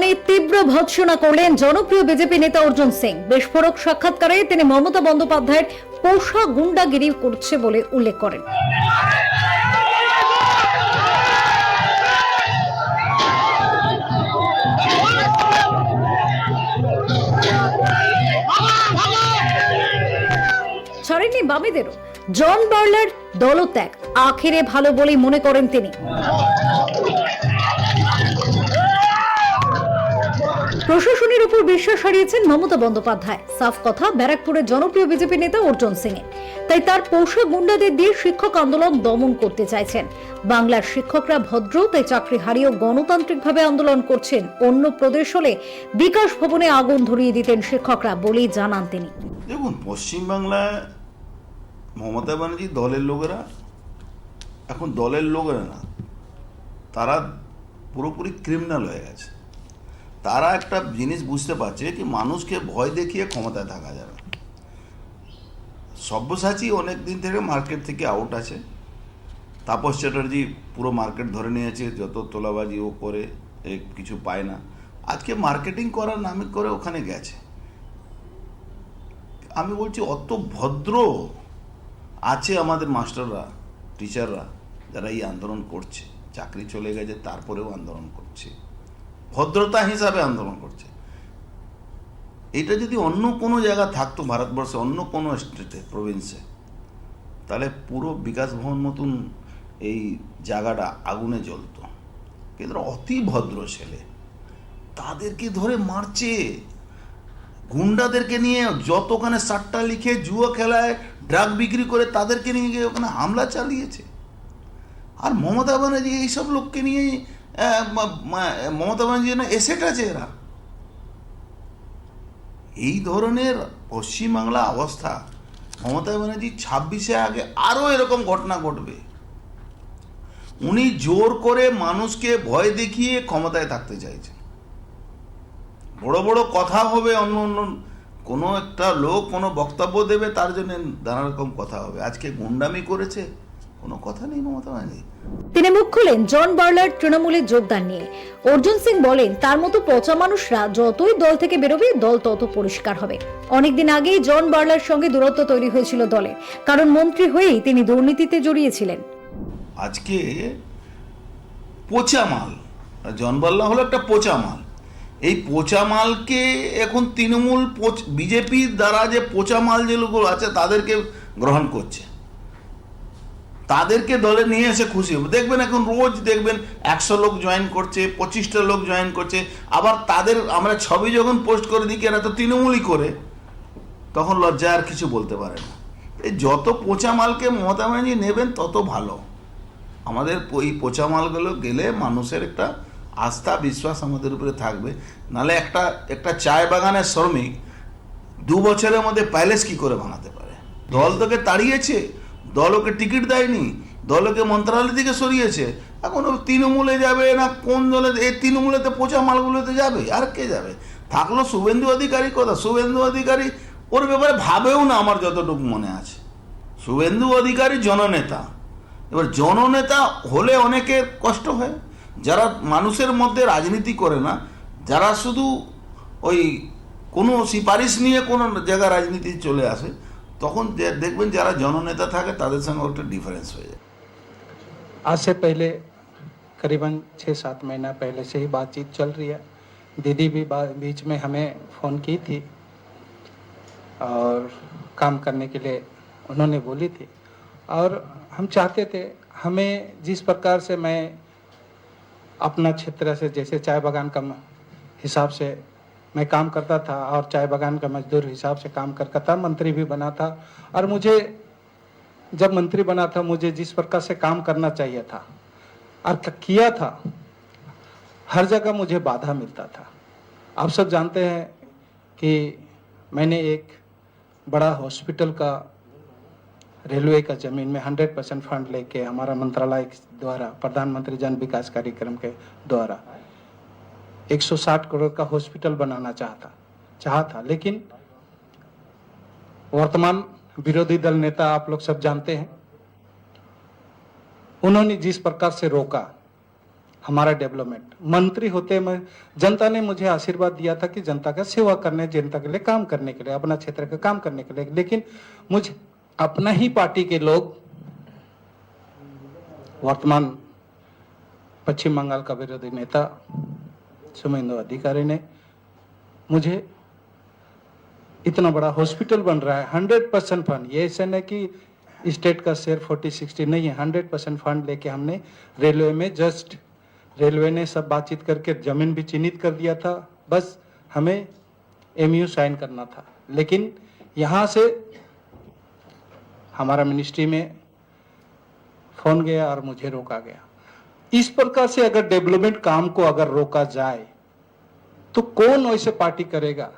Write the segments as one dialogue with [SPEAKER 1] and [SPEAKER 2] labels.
[SPEAKER 1] উপর তীব্র ভৎসনা করলেন জনপ্রিয় বিজেপি নেতা অর্জুন সিং। বিস্ফোরক সাক্ষাৎকারে তিনি মমতা বন্দ্যোপাধ্যায়ের পোষা গুন্ডাগিরি করছে বলে উল্লেখ করেন। ছাড়েননি বামেদেরও। জন বার্লার দলত্যাগ, আখেরে ভালো বলেই মনে করেন তিনি। প্রশাসনের উপর বিশ্বাস হারিয়েছেন মমতা বন্দ্যোপাধ্যায়। সাফ কথা, ব্যারাকপুরের জনপ্রিয় বিজেপি নেতা অর্জুন সিং তাই তার পোষা গুন্ডাদের দিয়ে শিক্ষক আন্দোলন দমন করতে চাইছেন। বাংলার শিক্ষকরা ভদ্র, তাই চাকরি হারিয়েও গণতান্ত্রিকভাবে আন্দোলন করছেন। অন্য প্রদেশ হলে বিকাশ ভবনে আগুন ধরিয়ে দিতেন শিক্ষকরা বলেই জানান তিনি।
[SPEAKER 2] দেখুন, পশ্চিমবাংলায় মমতা ব্যানার্জি দলের লোকেরা, এখন দলের লোকেরা না, তারা পুরোপুরি ক্রিমিনাল হয়ে গেছে। তারা একটা জিনিস বুঝতে পারছে কি মানুষকে ভয় দেখিয়ে ক্ষমতায় থাকা যাবে। সব্যসাচী অনেক দিন থেকে মার্কেট থেকে আউট আছে। তাপস চ্যাটার্জি পুরো মার্কেট ধরে নিয়েছে, যত তোলাবাজি ও করে কিছু পায় না। আজকে মার্কেটিং করার নামে করে ওখানে গেছে। আমি বলছি, অত ভদ্র আছে আমাদের মাস্টাররা টিচাররা যারা এই আন্দোলন করছে। চাকরি চলে গেছে, তারপরেও আন্দোলন করছে। ভদ্রতা হিসাবে আন্দোলন করছে। এটা যদি অন্য কোনো জায়গা থাকতো ভারতবর্ষে অন্য কোনো স্টেটে প্রভিন্সে তাহলে পুরো বিকাশ ভবন মতন এই জায়গাটা আগুনে জ্বলতো। কিন্তু অতি ভদ্র ছেলে। তাদেরকে ধরে মারছে। গুন্ডাদেরকে নিয়ে যত ওখানে সাট্টা লিখে জুয়ো খেলায় ড্রাগ বিক্রি করে তাদেরকে নিয়ে গিয়ে ওখানে হামলা চালিয়েছে। আর মমতা ব্যানার্জি এইসব লোককে নিয়ে আহ, ম- ম- মমতা ব্যানার্জি না এসেট আছে এরা। এই ধরনের পশ্চিমবাংলা অবস্থা, মমতা ব্যানার্জি ছাব্বিশে আগে আরও এরকম ঘটনা ঘটবে। উনি জোর করে মানুষকে ভয় দেখিয়ে ক্ষমতায় থাকতে চাইছেন। বড় বড় কথা হবে, অন্য অন্য, কোনো একটা লোক কোনো বক্তব্য দেবে, তার জন্য নানা রকম কথা হবে। আজকে গুন্ডামি করেছে কোনো কথা নেই মমতা ব্যানার্জি
[SPEAKER 1] তিনি মুখ খুলেন জন বার্লার তৃণমূলে যোগদান নিয়ে। অর্জুন সিং বলেন তার মতো পচা মানুষরা যতই দল থেকে বেরোবে দল তত পরিষ্কার হবে। অনেকদিন আগেই জন বার্লার সঙ্গে দূরত্ব তৈরি হয়েছিল দলে। কারণ মন্ত্রী হয়েই তিনি দুর্নীতিতে জড়িয়েছিলেন।
[SPEAKER 2] আজকে পচা মাল। জন বার্লা হলো একটা পচা মাল। এই পচা মালকে এখন তৃণমূল বিজেপির দ্বারা যে পচা মাল যেগুলো আছে তাদেরকে গ্রহণ করছে। তাদেরকে দলে নিয়ে এসে খুশি হবে। দেখবেন এখন রোজ দেখবেন একশো লোক জয়েন করছে, পঁচিশটা লোক জয়েন করছে, আবার তাদের আমরা ছবি যখন পোস্ট করে দিই এরা তো তৃণমূলই করে, তখন লজ্জা আর কিছু বলতে পারে না। এই যত পচা মালকে মমতা ব্যানার্জি নেবেন, তত ভালো। আমাদের এই পচা মালগুলো গেলে মানুষের একটা আস্থা, বিশ্বাস আমাদের উপরে থাকবে। নালে একটা একটা চায় বাগানের শ্রমিক দু বছরের মধ্যে প্যালেস কি করে বানাতে পারে? দল তোকে তাড়িয়েছে? দল ওকে টিকিট দেয়নি দল ওকে মন্ত্রণালয় থেকে সরিয়েছে। এখন ও তৃণমূলে যাবে না, কোন দলে এই তৃণমূলেতে পচা মালগুলোতে যাবে? আর কে যাবে? থাকল শুভেন্দু অধিকারী কথা। শুভেন্দু অধিকারী, ওর ব্যাপারে ভাবেও না আমার যতটুকু মনে আছে। শুভেন্দু অধিকারী জননেতা। এবার জননেতা হলে অনেকের কষ্ট হয়। যারা মানুষের মধ্যে রাজনীতি করে না, যারা শুধু ওই কোনো সুপারিশ নিয়ে কোনো জায়গায় রাজনীতি চলে আসে তখন যে- দেখবেন যারা জননেতা থাকে তাদের সঙ্গে একটা ডিফারেন্স হয়ে যায়
[SPEAKER 3] आज से पहले करीबन छः सात महीना पहले से ही बातचीत चल रही है दीदी भी बा- बीच में हमें फ़ोन की थी और काम करने के लिए उन्होंने बोली थी और हम चाहते थे हमें जिस प्रकार से मैं अपना क्षेत्र से जैसे चाय बागान का म- हिसाब से मैं काम करता था और चाय बागान का मजदूर हिसाब से काम करता था, मंत्री भी बना था। और मुझे, जब मंत्री बना था, मुझे जिस प्रकार से काम करना चाहिए था और किया था, हर जगह मुझे बाधा मिलता था। आप सब जानते हैं कि मैंने एक बड़ा हॉस्पिटल का, रेलवे का ज़मीन में हंड्रेड परसेंट फंड लेके हमारा मंत्रालय द्वारा, प्रधानमंत्री जन विकास कार्यक्रम के द्वारा 160 करोड़ का हॉस्पिटल बनाना चाहता चाहा था लेकिन वर्तमान विरोधी दल नेता आप लोग सब जानते हैं। उन्होंने जिस प्रकार से रोका हमारा डेवलपमेंट, मंत्री होते मैं जनता ने मुझे आशीर्वाद दिया था कि जनता का सेवा करने, जनता के लिए काम करने के लिए, अपना क्षेत्र का काम करने के लिए, लेकिन मुझे अपना ही पार्टी के लोग वर्तमान पश्चिम बंगाल का विरोधी नेता सुमेंदु अधिकारी ने मुझे इतना बड़ा हॉस्पिटल बन रहा है, हंड्रेड परसेंट फंड। ये ऐसा नहीं कि स्टेट का शेयर फोर्टी सिक्सटी नहीं है, हंड्रेड परसेंट फंड लेके हमने रेलवे में जस्ट रेलवे ने सब बातचीत करके ज़मीन भी चिन्हित कर दिया था, बस हमें एमयू साइन करना था। लेकिन यहाँ से हमारा मिनिस्ट्री में फ़ोन गया और मुझे रोका गया। इस प्रकार से अगर डेवलपमेंट काम को अगर रोका जाए तो कौन वैसे पार्टी करेगा?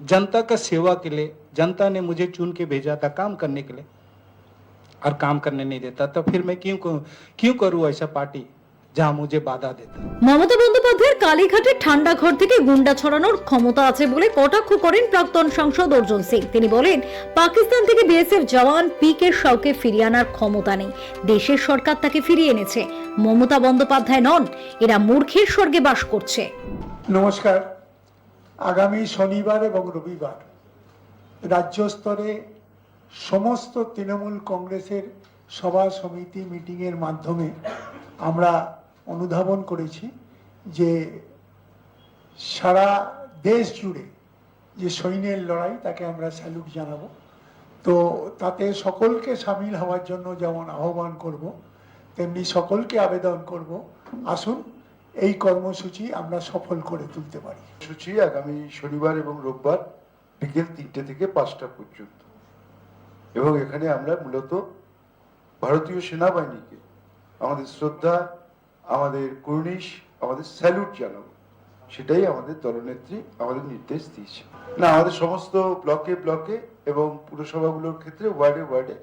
[SPEAKER 3] जनता का सेवा के लिए, जनता ने मुझे चुन के भेजा था काम करने के लिए। और काम करने नहीं देता तो फिर मैं क्यों क्यों करूँ ऐसा पार्टी? যা মুঝে বাধা দিত।
[SPEAKER 1] মমতা বন্দ্যোপাধ্যায়ের কালীঘাটের ঠান্ডা ঘর থেকে গুন্ডা ছড়ানোর ক্ষমতা আছে বলে কটাক্ষ করেন প্রাক্তন সাংসদ অর্জুন সিং। তিনি বলেন পাকিস্তান থেকে বিএসএফ জওয়ান পিকে শওকে ফিরিয়ে আনার ক্ষমতা নেই। দেশের সরকার তাকে ফিরিয়ে এনেছে। মমতা বন্দ্যোপাধ্যায় নন এরা মূর্খের স্বর্গে বাস করছে।
[SPEAKER 4] নমস্কার। আগামী শনিবার এবং রবিবার রাজ্য স্তরে সমস্ত তৃণমূল কংগ্রেসের সভা সমিতি মিটিংয়ের মাধ্যমে আমরা অনুধাবন করেছি যে সারা দেশ জুড়ে যে সৈন্যের লড়াই, তাকে আমরা স্যালুট জানাব। তো তাতে সকলকে সামিল হওয়ার জন্য যেমন আহ্বান করব, তেমনি সকলকে আবেদন করব, আসুন এই কর্মসূচি আমরা সফল করে তুলতে পারি।
[SPEAKER 5] সূচি আগামী শনিবার এবং রোববার বিকেল তিনটে থেকে পাঁচটা পর্যন্ত। এবং এখানে আমরা মূলত ভারতীয় সেনাবাহিনীকে আমাদের শ্রদ্ধা আমাদের কর্নিশ, আমাদের স্যালুট জানাব। সেটাই আমাদের দলনেত্রী আমাদের নির্দেশ দিয়েছে। না, আমাদের সমস্ত ব্লকে ব্লকে এবং পুরসভাগুলোর ক্ষেত্রে ওয়ার্ডে ওয়ার্ডে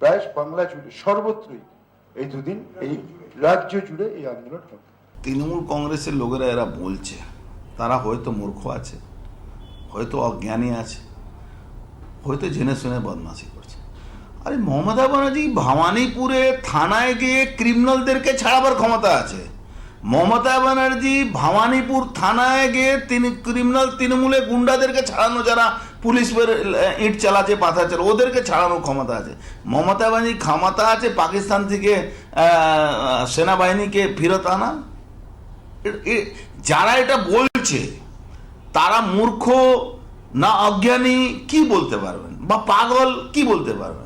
[SPEAKER 5] প্রায় বাংলা জুড়ে, সর্বত্রই এই দুদিন এই রাজ্য জুড়ে এই আন্দোলন হবে।
[SPEAKER 2] তৃণমূল কংগ্রেসের লোকেরা এরা বলছে, তারা হয়তো মূর্খ আছে, হয়তো অজ্ঞানী আছে, হয়তো জেনে শুনে বদমাশি করছে। আরে মমতা ব্যানার্জি ভবানীপুরে থানায় গিয়ে ক্রিমিনালদেরকে ছাড়াবার ক্ষমতা আছে। মমতা ব্যানার্জি ভবানীপুর থানায় গিয়ে তিনি ক্রিমিনাল তৃণমূলে গুন্ডাদেরকে ছাড়ানো, যারা পুলিশ ইট চালাচ্ছে, পাথর চালা ওদেরকে ছাড়ানোর ক্ষমতা আছে। মমতা ব্যানার্জি ক্ষমতা আছে পাকিস্তান থেকে সেনাবাহিনীকে ফেরত আনা। যারা এটা বলছে, তারা মূর্খ না অজ্ঞানী, কি বলতে পারবেন? বা পাগল, কি বলতে পারবেন?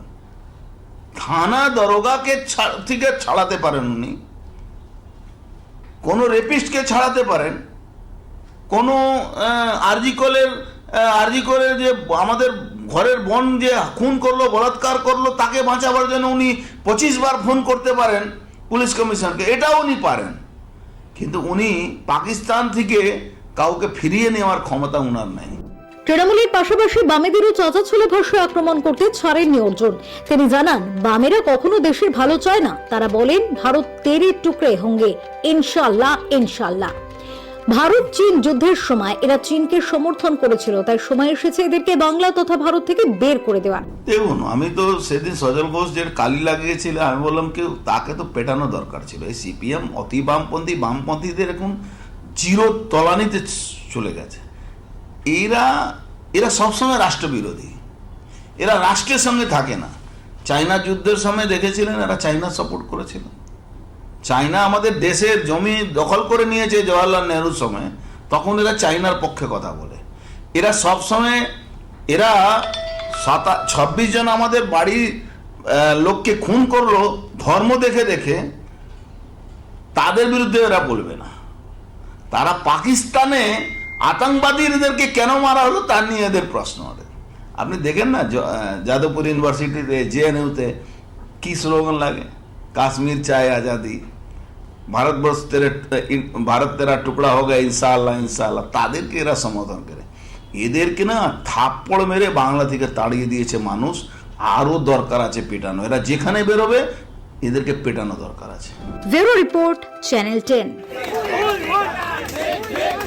[SPEAKER 2] থানা দরোগাকে থেকে ছাড়াতে পারেন উনি। কোনো রেপিস্টকে ছাড়াতে পারেন। কোনো আরজিকলের আরজিকলের যে আমাদের ঘরের বোন যে খুন করল, বলাৎকার করল, তাকে বাঁচাবার জন্য উনি পঁচিশ বার ফোন করতে পারেন পুলিশ কমিশনকে এটাও উনি পারেন। কিন্তু উনি পাকিস্তান থেকে কাউকে ফিরিয়ে নেওয়ার ক্ষমতা উনার নাই।
[SPEAKER 1] তৃণমূলের পাশাপাশি বামেদেরও চাচাছোলে ভাষায় আক্রমণ করতে ছাড়েননি অর্জুন তিনি জানান, বামেরা কখনো দেশের ভালো চায় না। তারা বলেন, ভারত তেরে টুকরে হোঙ্গে। ইনশাল্লাহ ইনশাল্লাহ ভারত, চীন যুদ্ধের সময় এরা চীনকে সমর্থন করেছিল। তাই সময় এসেছে এদেরকে বাংলা তথা ভারত থেকে বের করে দেওয়ার।
[SPEAKER 2] দেখুন, আমি তো সেদিন সজল ঘোষ যে কালি লাগিয়েছিল। আমি বললাম, কেউ, তাকে তো পেটানো দরকার ছিল। এই সিপিএম, অতি বামপন্থী, বামপন্থীদের এখন চির তলানিতে চলে গেছে। এরা এরা সবসময় রাষ্ট্রবিরোধী। এরা রাষ্ট্রের সঙ্গে থাকে না। চায়না যুদ্ধের সময় দেখেছিলেন এরা চাইনা সাপোর্ট করেছিল। চায়না আমাদের দেশের জমি দখল করে নিয়েছে জওয়াহরলাল নেহরুর সময়। তখন এরা চাইনার পক্ষে কথা বলে। এরা সবসময়, এরা সাতা, ছাব্বিশ জন আমাদের বাড়ির লোককে খুন করল, ধর্ম দেখে দেখে, তাদের বিরুদ্ধে এরা বলবে না। তারা পাকিস্তানে আতঙ্কবাদীদেরকে কেন মারা হলো তার নিয়ে এদের প্রশ্ন আপনি দেখেন না যাদবপুর ইউনিভার্সিটিতে জেএনইউতে কি স্লোগান লাগে? কাশ্মীর চায় আজাদি। ভারতবর্ষ তেরে ভারত তেরা টুকরা হোক, ইনশাআল্লাহ ইনশাআল্লাহ। তাদেরকে এরা সমর্থন করে। এদেরকে না থাপ্পড় মেরে বাংলা থেকে তাড়িয়ে দিয়েছে মানুষ। আরও দরকার আছে পেটানো। এরা যেখানে বেরোবে, এদেরকে পেটানো দরকার আছে।
[SPEAKER 1] Report, channel ten.